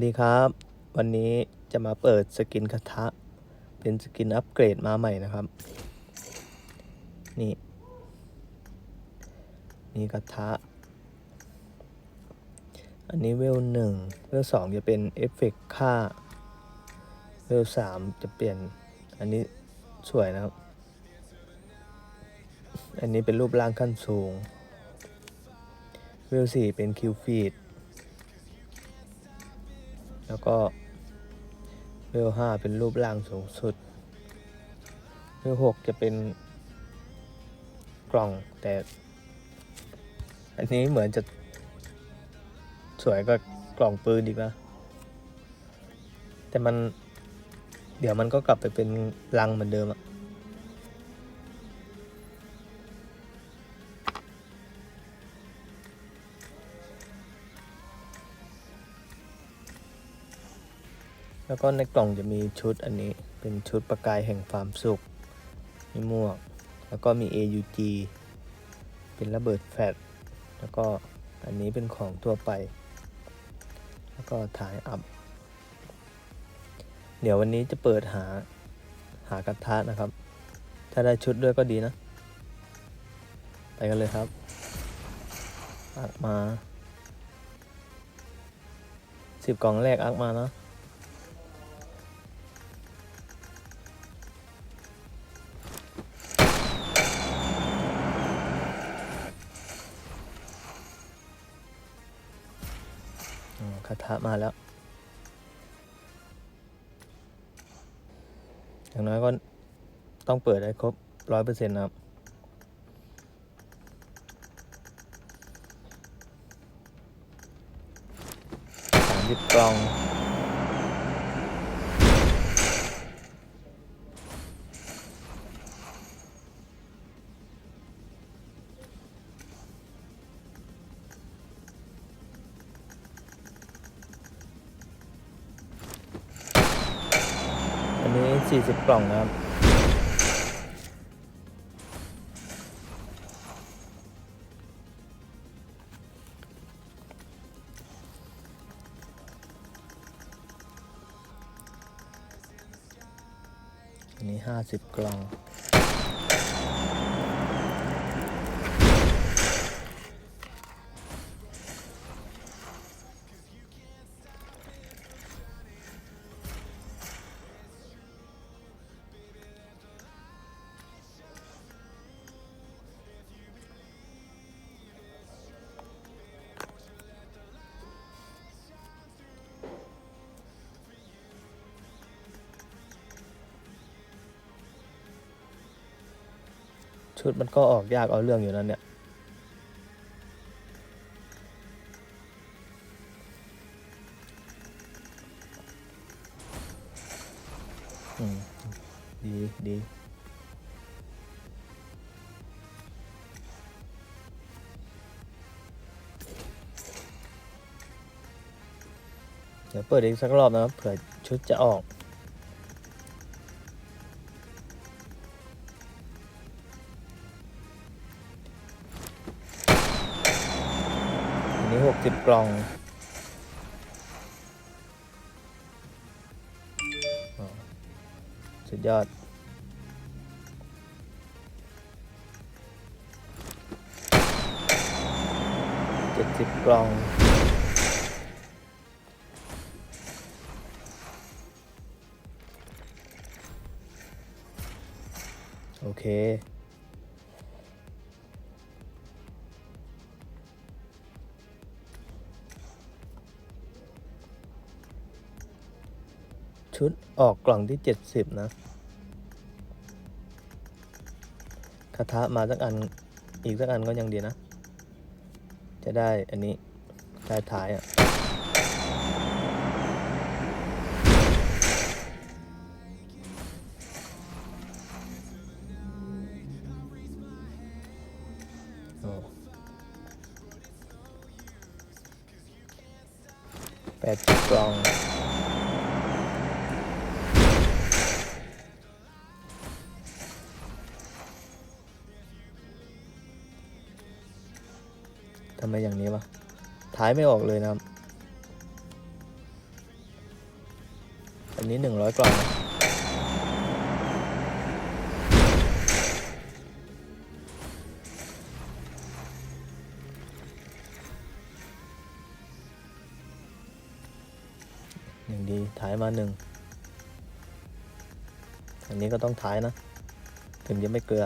สดีครับ วันนี้จะมาเปิดสกินคาทะ เป็นสกินอัปเกรดมาใหม่นะครับ นี่นี่คาทะ อันนี้เวลหนึ่งเวลสองจะเป็นเอฟเฟกต์ค่า เวลสามจะเปลี่ยน อันนี้สวยนะครับ อันนี้เป็นรูปร่างขั้นสูง เวลสี่เป็นคิวฟีด แล้วก็เวลห้าเป็นรูปร่างสูงสุดเวลหกจะเป็นกล่องแต่ อันนี้เหมือนจะสวยก็กล่องปืนอีกนะแต่มันเดี๋ยวมันก็กลับไปเป็นลังเหมือนเดิมอะ แล้วก็ในกล่องจะมีชุดอันนี้เป็นชุดประกายแห่งความสุข มีหมวก แล้วก็มี AUG เป็นระเบิดแฟลชแล้วก็อันนี้เป็นของทั่วไป แล้วก็ถ่ายอัพ เดี๋ยววันนี้จะเปิดหาหากระทะนะครับ ถ้าได้ชุดด้วยก็ดีนะ ไปกันเลยครับอักมาสิบกล่องแรกอักมาเนาะาถามาแล้ว อย่างน้อยก็ต้องเปิดได้ครบร้อยเปอร์เซ็นต์นะครับสามสิบกล่อง นนี้สี่สิบกล่องนะครับ อันนี้ห้าสิบกล่อง ชุดมันก็ออกยากเอาเรื่องอยู่นั่นเนี่ย อืม ดีดีเดี๋ยวเปิดอีกสักรอบนะครับเผื่อชุดจะออก สิบกล่องสุดยอด เจ็ดสิบกล่อง โอเค ชุดออกกล่องที่เจ็ดสิบนะคาถามาสักอันอีกสักอันก็ยังดีนะ จะได้อันนี้ได้ท้ายอะโอ้แปดกล่อง ทำไมอย่างนี้วะท้ายไม่ออกเลยนะครับนี้หนึ่งร้อยกล่องหนึ่งดีถ่ายมาหนึ่งอันนี้ก็ต้องถ่ายนะ ถึงจะไม่เกลือ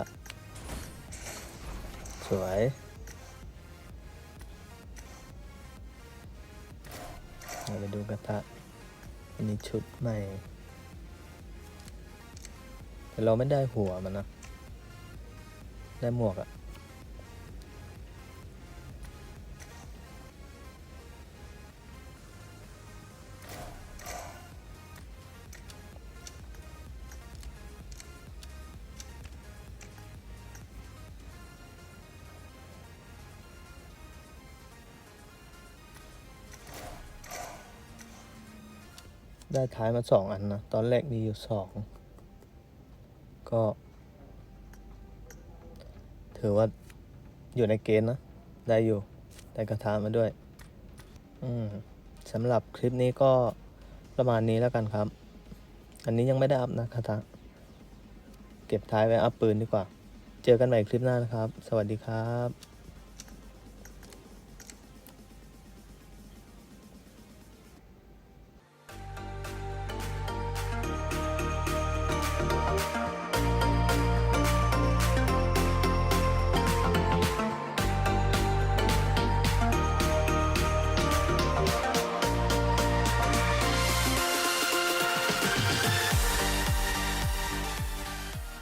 สวย ไปดูกระทะอันนี้ชุดใหม่ แต่เราไม่ได้หัวมันนะ ได้หมวกอะ ได้ท้ายมาสองอันนะ ตอนแรกมีอยู่สองก็ ถือว่าอยู่ในเกณฑ์นะ ได้อยู่ ได้กระทามาด้วย อืมสำหรับคลิปนี้ก็ประมาณนี้แล้วกันครับ อันนี้ยังไม่ได้อัพนะคาทาเก็บท้ายไว้อัพปืนดีกว่า เจอกันใหม่คลิปหน้านะครับ สวัสดีครับ